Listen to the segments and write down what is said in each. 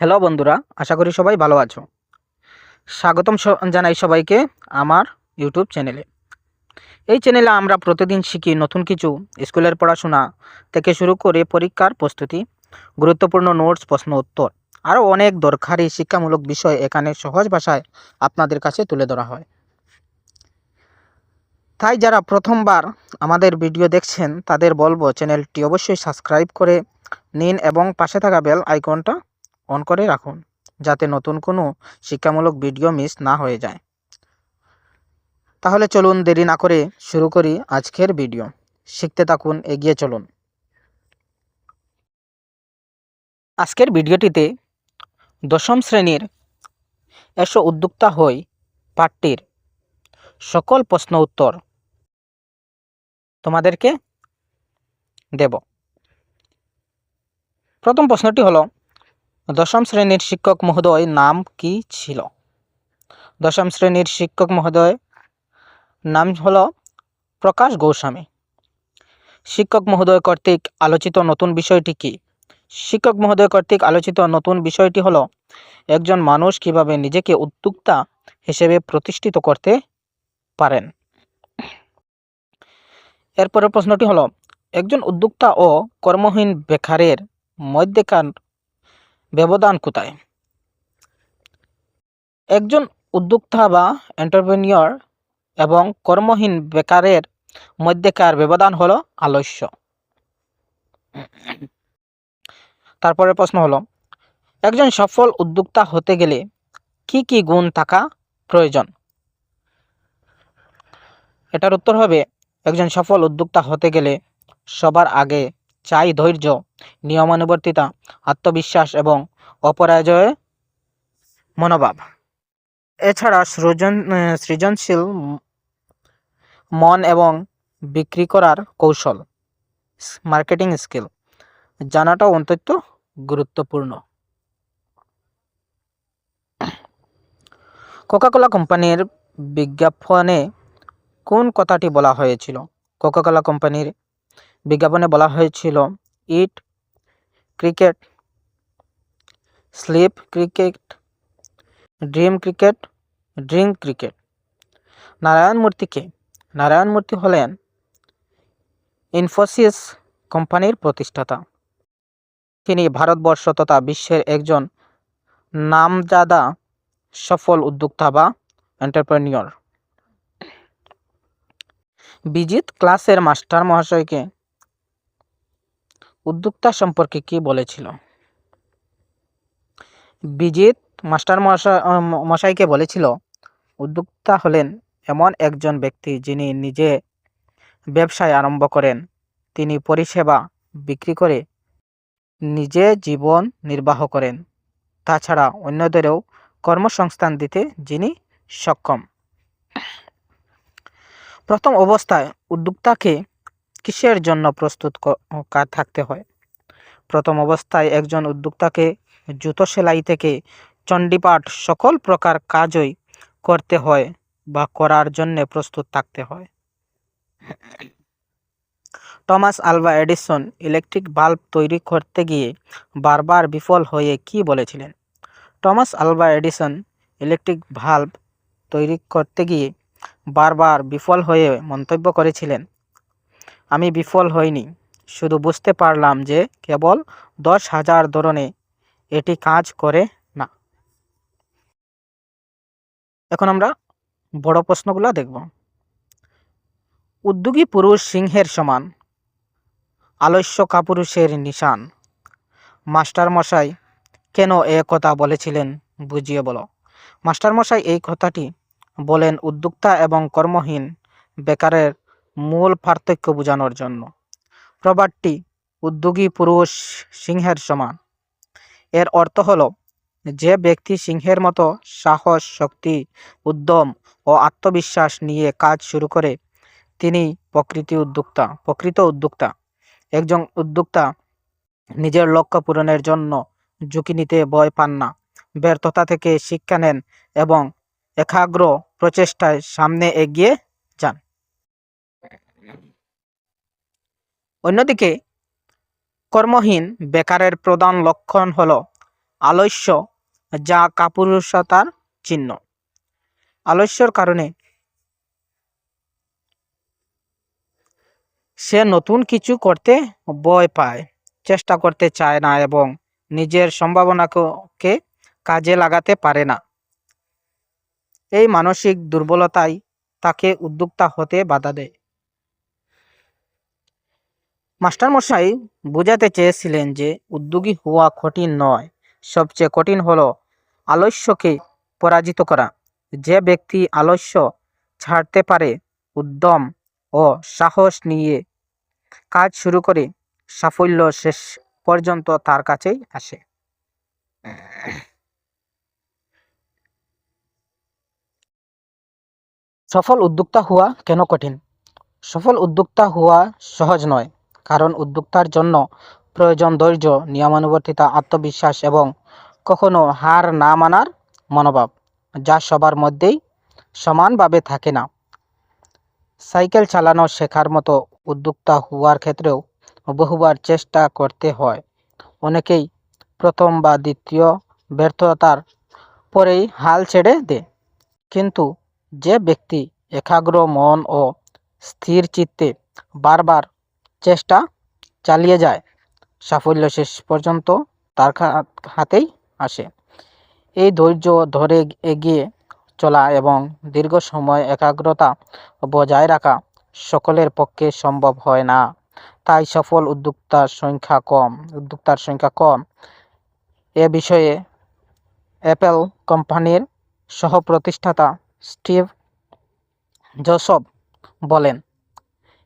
Hello বন্ধুরা, আশা করি সবাই ভালো আছো। স্বাগতম জানাই সবাইকে আমার ইউটিউব চ্যানেলে। এই চ্যানেলে আমরা প্রতিদিন শিখি নতুন কিছু, স্কুলের পড়াশোনা থেকে শুরু করে পরীক্ষার প্রস্তুতি, গুরুত্বপূর্ণ নোটস, প্রশ্ন উত্তর, আরও অনেক দরকারি শিক্ষামূলক বিষয় এখানে সহজ ভাষায় আপনাদের কাছে তুলে ধরা হয়। তাই যারা প্রথমবার আমাদের ভিডিও দেখছেন, তাদের বলব চ্যানেলটি অবশ্যই সাবস্ক্রাইব করে নিন এবং পাশে থাকা বেল আইকনটা অন করে রাখুন, যাতে নতুন কোনো শিক্ষামূলক ভিডিও মিস না হয়ে যায়। তাহলে চলুন দেরি না করে শুরু করি আজকের ভিডিও। শিখতে থাকুন, এগিয়ে চলুন। আজকের ভিডিওটিতে দশম শ্রেণির এসো উদ্যোক্তা হই পাঠটির সকল প্রশ্ন উত্তর তোমাদেরকে দেব। প্রথম প্রশ্নটি হলো দশম শ্রেণির শিক্ষক মহোদয় নাম কি ছিল? দশম শ্রেণির শিক্ষক মহোদয় নাম হল প্রকাশ গোস্বামী। শিক্ষক মহোদয় কর্তৃক আলোচিত নতুন বিষয়টি কি? শিক্ষক মহোদয় কর্তৃক আলোচিত নতুন বিষয়টি হলো একজন মানুষ কীভাবে নিজেকে উদ্যোক্তা হিসেবে প্রতিষ্ঠিত করতে পারেন। এরপরের প্রশ্নটি হলো, একজন উদ্যোক্তা ও কর্মহীন বেকারের মধ্যেকার ব্যবধান কোথায়? একজন উদ্যোক্তা বা এন্টারপ্রেনিয়র এবং কর্মহীন বেকারের মধ্যেকার ব্যবধান হলো আলস্য। তারপরে প্রশ্ন হলো, একজন সফল উদ্যোক্তা হতে গেলে কি কি গুণ থাকা প্রয়োজন? এটার উত্তর হবে, একজন সফল উদ্যোক্তা হতে গেলে সবার আগে চাই ধৈর্য, নিয়মানুবর্তিতা, আত্মবিশ্বাস এবং অপরাজয় মনোভাব। এছাড়া সৃজন, সৃজনশীল মন এবং বিক্রি করার কৌশল মার্কেটিং স্কিল জানাটাও অত্যন্ত গুরুত্বপূর্ণ। কোকাকোলা কোম্পানির বিজ্ঞাপনে কোন কথাটি বলা হয়েছিল? কোকাকোলা কোম্পানির বিজ্ঞাপনে বলা হয়েছিল, eat cricket, sleep cricket, dream cricket, drink cricket. Narayana মূর্তিকে নারায়ণ মূর্তি হলেন ইনফোসিস কোম্পানির প্রতিষ্ঠাতা। তিনি ভারতবর্ষ তথা বিশ্বের একজন নামজাদা সফল উদ্যোক্তা বা এন্টারপ্রেনিয়র বিজিত ক্লাসের মাস্টার মহাশয়কে উদ্যোক্তা সম্পর্কে কি বলেছিল? বিজিত মাস্টার মহাশয় আহ, ম- মশাইকে বলেছিল উদ্যোক্তা হলেন এমন একজন ব্যক্তি যিনি নিজে ব্যবসায় আরম্ভ করেন। তিনি পরিষেবা বিক্রি করে নিজে জীবন নির্বাহ করেন। তাছাড়া অন্যদেরও কর্মসংস্থান দিতে যিনি সক্ষম। প্রথম অবস্থায় উদ্যোক্তাকে কিসের জন্য প্রস্তুত থাকতে হয়? প্রথম অবস্থায় একজন উদ্যোক্তাকে জুতো সেলাই থেকে চণ্ডীপাঠ সকল প্রকার কাজই করতে হয় বা করার জন্য প্রস্তুত থাকতে হয়। Thomas Alva Edison electric bulb তৈরি করতে গিয়ে বারবার বিফল হয়ে কি বলেছিলেন? Thomas Alva Edison electric bulb তৈরি করতে গিয়ে বারবার বিফল হয়ে মন্তব্য করেছিলেন আমি বিফল হইনি। শুধু বুঝতে পারলাম যে কেবল দশ হাজার ধরনে এটি কাজ করে না। এখন আমরা বড় প্রশ্নগুলো দেখব। উদ্যোগী পুরুষ সিংহের সমান, আলস্য কাপুরুষের নিশান। মাস্টার মশাই কেন এ কথা বলেছিলেন বুঝিয়ে বলো। মাস্টার মশাই এই কথাটি বলেন উদ্যোক্তা এবং কর্মহীন বেকারের মূল পার্থক্য বোঝানোর জন্য। প্রবাদটি উদ্যোগী পুরুষ সিংহের সমান। এর অর্থ হল, যে ব্যক্তি সিংহের মতো সাহস, শক্তি, উদ্যম ও আত্মবিশ্বাস নিয়ে কাজ শুরু করে, তিনি প্রকৃতি উদ্যোক্তা, প্রকৃত উদ্যোক্তা। একজন উদ্যোক্তা নিজের লক্ষ্য পূরণের জন্য ঝুঁকি নিতে ভয় পান না, ব্যর্থতা থেকে শিক্ষা নেন এবং একাগ্র প্রচেষ্টায় সামনে এগিয়ে যান। অন্যদিকে, কর্মহীন বেকারের প্রধান লক্ষণ হল আলস্য, যা কাপুরুষতার চিহ্ন। আলস্যর কারণে সে নতুন কিছু করতে ভয় পায়, চেষ্টা করতে চায় না এবং নিজের সম্ভাবনাকে কাজে লাগাতে পারে না। এই মানসিক দুর্বলতাই তাকে উদ্যোক্তা হতে বাধা দেয়। মাস্টারমশাই বোঝাতে চেয়েছিলেন যে উদ্যোগী হওয়া কঠিন নয়, সবচেয়ে কঠিন হলো আলস্যকে পরাজিত করা। যে ব্যক্তি আলস্য ছাড়তে পারে, উদ্যম ও সাহস নিয়ে কাজ শুরু করে, সাফল্য শেষ পর্যন্ত তার কাছেই আসে। সফল উদ্যোক্তা হওয়া কেন কঠিন? সফল উদ্যোক্তা হওয়া সহজ নয়। কারণ উদ্যোক্তার জন্য প্রয়োজন ধৈর্য, নিয়মানুবর্তিতা, আত্মবিশ্বাস এবং কখনো হার না মানার মনোভাব, যা সবার মধ্যেই সমানভাবে থাকে না। সাইকেল চালানো শেখার মতো উদ্যোক্তা হওয়ার ক্ষেত্রেও বহুবার চেষ্টা করতে হয়। অনেকেই প্রথম বা দ্বিতীয় ব্যর্থতার পরেই হাল ছেড়ে দেয়। কিন্তু যে ব্যক্তি একাগ্র মন ও স্থির চিত্তে বারবার চেষ্টা চালিয়ে যায়। সাফল্য শেষ পর্যন্ত তার হাতেই আসে। এই ধৈর্য ধরে এগিয়ে চলা এবং দীর্ঘ সময় একাগ্রতা বজায় রাখা সকলের পক্ষে সম্ভব হয় না। তাই সফল উদ্যোক্তার সংখ্যা কম। উদ্যোক্তার সংখ্যা কম। এ বিষয়ে অ্যাপেল কোম্পানির সহ-প্রতিষ্ঠাতা স্টিভ জোসব বলেন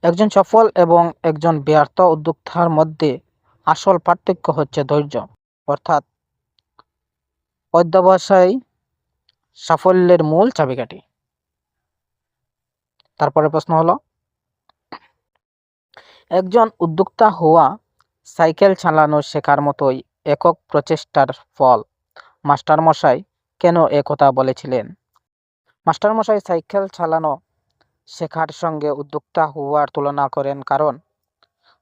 একজন সফল এবং একজন ব্যর্থ উদ্যোক্তার মধ্যে আসল পার্থক্য হচ্ছে ধৈর্য। অর্থাৎ অধ্যবসায় সাফল্যের মূল চাবিকাঠি। তারপরে প্রশ্ন হলো, একজন উদ্যোক্তা হওয়া, সাইকেল চালানো শেখার মতোই একক প্রচেষ্টার ফল। মাস্টারমশাই কেন এ কথা বলেছিলেন? মাস্টারমশাই সাইকেল চালানো শেখার সঙ্গে উদ্যোক্তা হওয়ার তুলনা করেন কারণ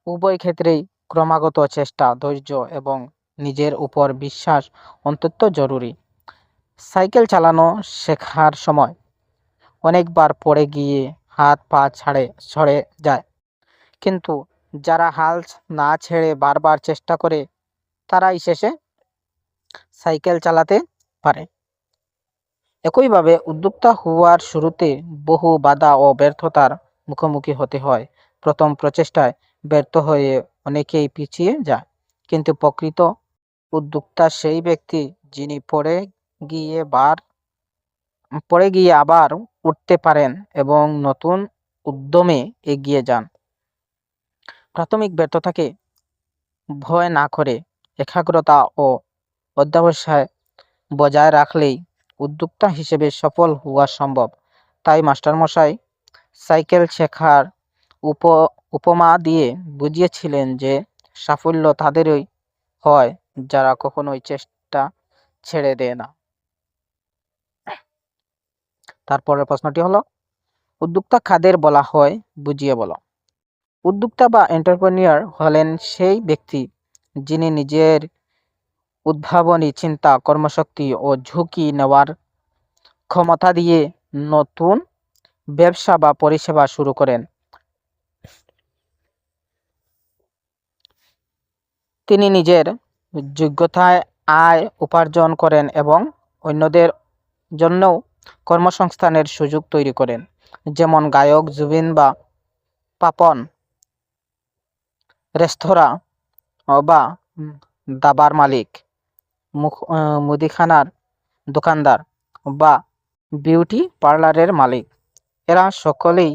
উভয় ক্ষেত্রেই ক্রমাগত চেষ্টা, ধৈর্য এবং নিজের উপর বিশ্বাস অত্যন্ত জরুরি। সাইকেল চালানো শেখার সময় অনেকবার পড়ে গিয়ে হাত পা ছাড়ে ছড়ে যায়। কিন্তু যারা হাল না ছেড়ে বারবার চেষ্টা করে, তারাই শেষে সাইকেল চালাতে পারে। একইভাবে উদ্যোক্তা হওয়ার শুরুতে বহু বাধা ও ব্যর্থতার মুখোমুখি হতে হয়। প্রথম প্রচেষ্টায় ব্যর্থ হয়ে অনেকেই পিছিয়ে যায়, কিন্তু প্রকৃত উদ্যোক্তা সেই ব্যক্তি যিনি পড়ে গিয়ে বার, পড়ে গিয়ে আবার উঠতে পারেন এবং নতুন উদ্যমে এগিয়ে যান। প্রাথমিক ব্যর্থতাকে ভয় না করে একাগ্রতা ও অধ্যবসায় বজায় রাখলেই উদ্যোক্তা হিসেবে সফল হওয়া সম্ভব। তাই মাস্টারমশাই, সাইকেল শেখার উপ, উপমা দিয়ে বুঝিয়েছিলেন যে সাফল্য তাদেরই হয়, যারা কখনোই চেষ্টা ছেড়ে দেয় না। তারপরের প্রশ্নটি হলো, উদ্যোক্তা খাদের বলা হয়? বুঝিয়ে বলো। উদ্যোক্তা বা এন্টারপ্রেনিয়ার হলেন সেই ব্যক্তি যিনি নিজের উদ্ভাবনী চিন্তা, কর্মশক্তি ও ঝুঁকি নেওয়ার ক্ষমতা দিয়ে নতুন ব্যবসা বা পরিষেবা শুরু করেন। তিনি নিজের যোগ্যতায় আয় উপার্জন করেন এবং অন্যদের জন্যও কর্মসংস্থানের সুযোগ তৈরি করেন, যেমন গায়ক, জুবিন বা পাপন, রেস্তোরাঁ বা দাবার মালিক। মুখ মুদিখানার দোকানদার বা বিউটি পার্লারের মালিক। এরা সকলেই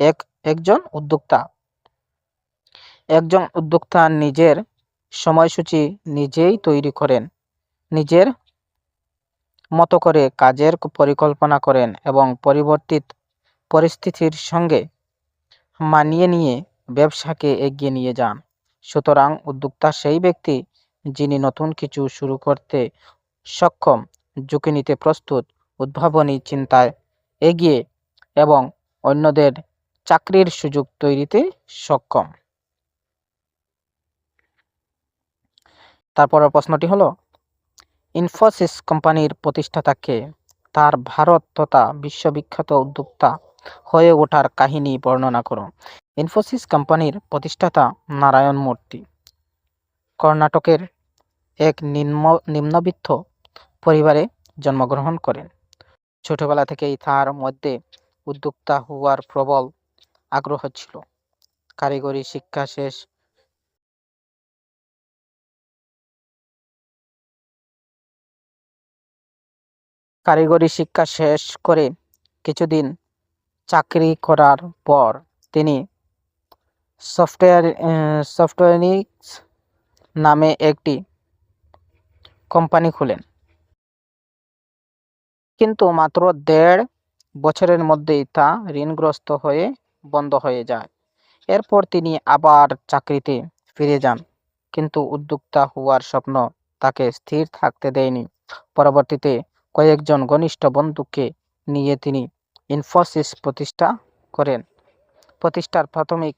এক, একজন উদ্যোক্তা। একজন উদ্যোক্তা নিজের সময়সূচি নিজেই তৈরি করেন, নিজের মতো করে কাজের পরিকল্পনা করেন এবং পরিবর্তিত পরিস্থিতির সঙ্গে মানিয়ে নিয়ে ব্যবসাকে এগিয়ে নিয়ে যান। সুতরাং উদ্যোক্তা সেই ব্যক্তি যিনি নতুন কিছু শুরু করতে সক্ষম, ঝুঁকি নিতে প্রস্তুত, উদ্ভাবনী চিন্তায় এগিয়ে এবং অন্যদের চাকরির সুযোগ তৈরিতে সক্ষম। তারপর প্রশ্নটি হলো, ইনফোসিস কোম্পানির প্রতিষ্ঠাতাকে তার ভারত তথা বিশ্ববিখ্যাত উদ্যোক্তা হয়ে ওঠার কাহিনী বর্ণনা করো। ইনফোসিস কোম্পানির প্রতিষ্ঠাতা নারায়ণ মূর্তি। কর্ণাটকের এক নিম্ন, নিম্নবিত্ত পরিবারে জন্মগ্রহণ করেন। ছোটবেলা থেকেই তার মধ্যে উদ্যোক্তা হওয়ার প্রবল আগ্রহ ছিল। কারিগরি শিক্ষা শেষ কারিগরি শিক্ষা শেষ করে কিছুদিন চাকরি করার পর তিনি সফটওয়্যার সফটওয়্যারিক্স নামে একটি কোম্পানি খুলেন। কিন্তু মাত্র দেড় বছরের মধ্যেই তা ঋণগ্রস্ত হয়ে বন্ধ হয়ে যায়। এরপর তিনি আবার চাকরিতে ফিরে যান, কিন্তু উদ্যোক্তা হওয়ার স্বপ্ন তাকে স্থির থাকতে দেয়নি। পরবর্তীতে কয়েকজন ঘনিষ্ঠ বন্ধুকে নিয়ে তিনি ইনফোসিস প্রতিষ্ঠা করেন। প্রতিষ্ঠার প্রাথমিক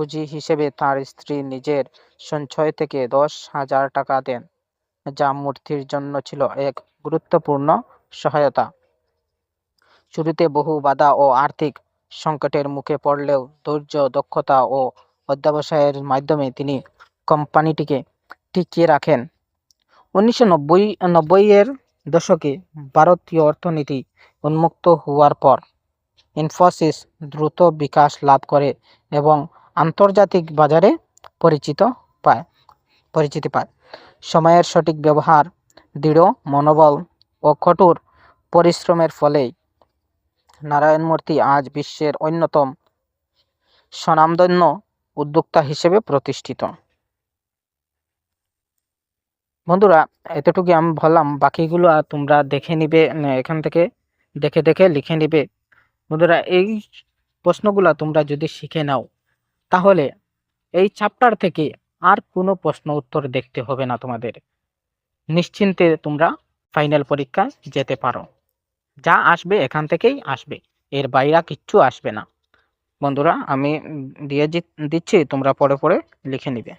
পুঁজি হিসেবে তার স্ত্রী নিজের সঞ্চয় থেকে দশ হাজার টাকা দেন, যা মূর্তির জন্য ছিল এক গুরুত্বপূর্ণ সহায়তা। শুরুতে বহু বাধা ও আর্থিক সংকটের মুখে পড়লেও ধৈর্য, দক্ষতা ও অধ্যবসায়ের মাধ্যমে তিনি কোম্পানিটিকে টিকিয়ে রাখেন। উনিশশো নব্বই নব্বইয়ের দশকে ভারতীয় অর্থনীতি উন্মুক্ত হওয়ার পর, ইনফোসিস দ্রুত বিকাশ লাভ করে এবং আন্তর্জাতিক বাজারে পরিচিত পায়, পরিচিতি পায়। সময়ের সঠিক ব্যবহার, দৃঢ় মনোবল ও কঠোর পরিশ্রমের ফলেই নারায়ণ মূর্তি আজ বিশ্বের অন্যতম স্বনামধন্য উদ্যোক্তা হিসেবে প্রতিষ্ঠিত। বন্ধুরা এতটুকু আমি বললাম। বাকিগুলো তোমরা দেখে নিবে এখান থেকে দেখে দেখে লিখে নিবে। বন্ধুরা, এই প্রশ্নগুলো তোমরা যদি শিখে নাও তাহলে এই চ্যাপ্টার থেকে আর কোনো প্রশ্ন উত্তর দেখতে হবে না তোমাদের। নিশ্চিন্তে তোমরা ফাইনাল পরীক্ষায় যেতে পারো। যা আসবে এখান থেকেই আসবে, এর বাইরা কিচ্ছু আসবে না। বন্ধুরা, আমি দিয়ে দিচ্ছি, তোমরা পরে পরে লিখে নিবে।